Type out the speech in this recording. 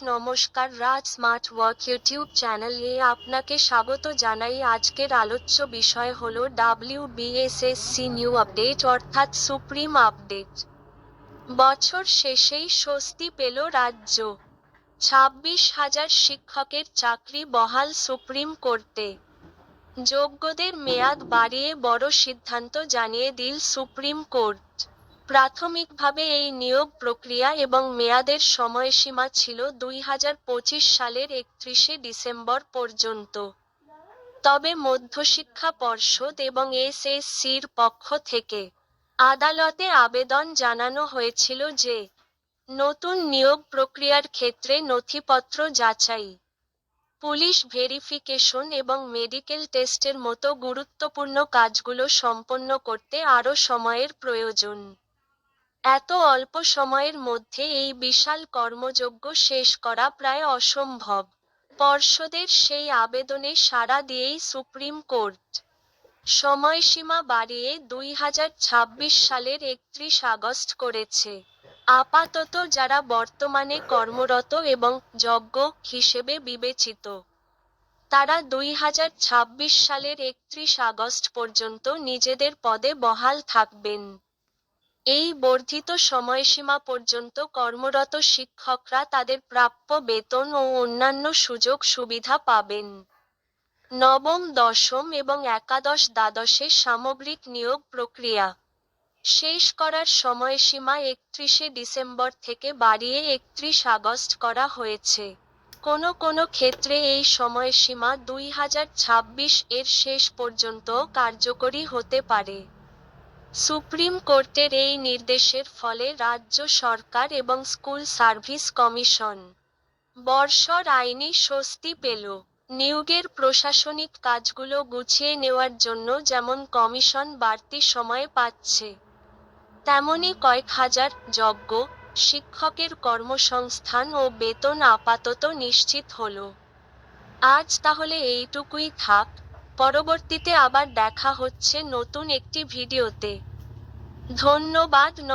নমস্কার Raj smart work YouTube channel আপনাকে স্বাগত জানাই। আজকের আলোচ্য বিষয় হল ডাব্লিউবিএসএসসি নিউ আপডেট অর্থাৎ সুপ্রিম আপডেট। বছর শেষেই স্বস্তি পেল রাজ্য। ছাব্বিশ হাজার শিক্ষকের চাকরি বহাল সুপ্রিম কোর্টে। যোগ্যদের মেয়াদ বাড়িয়ে বড় সিদ্ধান্ত জানিয়ে দিল সুপ্রিম কোর্ট। প্রাথমিকভাবে এই নিয়োগ প্রক্রিয়া এবং মেয়াদের সময়সীমা ছিল দুই হাজার পঁচিশ সালের একত্রিশে ডিসেম্বর পর্যন্ত। তবে মধ্যশিক্ষা পর্ষদ এবং এসএসসির পক্ষ থেকে আদালতে আবেদন জানানো হয়েছিল যে নতুন নিয়োগ প্রক্রিয়ার ক্ষেত্রে নথিপত্র যাচাই, পুলিশ ভেরিফিকেশন এবং মেডিকেল টেস্টের মতো গুরুত্বপূর্ণ কাজগুলো সম্পন্ন করতে আরও সময়ের প্রয়োজন। এত অল্প সময়ের মধ্যে এই বিশাল কর্মযজ্ঞ শেষ করা প্রায় অসম্ভব। পর্ষদের সেই আবেদনে সাড়া দিয়েই সুপ্রিম কোর্ট। সময়সীমা বাড়িয়ে দুই হাজার ছাব্বিশ সালের একত্রিশ আগস্ট করেছে। আপাতত যারা বর্তমানে কর্মরত এবং যজ্ঞ হিসেবে বিবেচিত, তারা দুই হাজার ছাব্বিশ সালের একত্রিশ আগস্ট পর্যন্ত নিজেদের পদে বহাল থাকবেন। এই বর্ধিত সময়সীমা পর্যন্ত কর্মরত শিক্ষকরা তাদের প্রাপ্য বেতন ও অন্যান্য সুযোগ সুবিধা পাবেন। নবম, দশম এবং একাদশ দ্বাদশে সামগ্রিক নিয়োগ প্রক্রিয়া শেষ করার সময়সীমা একত্রিশে ডিসেম্বর থেকে বাড়িয়ে একত্রিশ আগস্ট করা হয়েছে। কোনো কোনো ক্ষেত্রে এই সময়সীমা দুই হাজার ছাব্বিশ এর শেষ পর্যন্ত কার্যকরী হতে পারে। সুপ্রিম কোর্টের এই নির্দেশের ফলে রাজ্য সরকার এবং স্কুল সার্ভিস কমিশন বর্ষর আইনি স্বস্তি পেল। নিয়োগের প্রশাসনিক কাজগুলো গুছিয়ে নেওয়ার জন্য যেমন কমিশন বাড়তি সময় পাচ্ছে, তেমনি কয়েক হাজার যজ্ঞ, শিক্ষকের কর্মসংস্থান ও বেতন আপাতত নিশ্চিত হল। আজ তাহলে এইটুকুই থাক। পরবর্তীতে আবার দেখা হচ্ছে নতুন একটি ভিডিওতে। ধন্যবাদ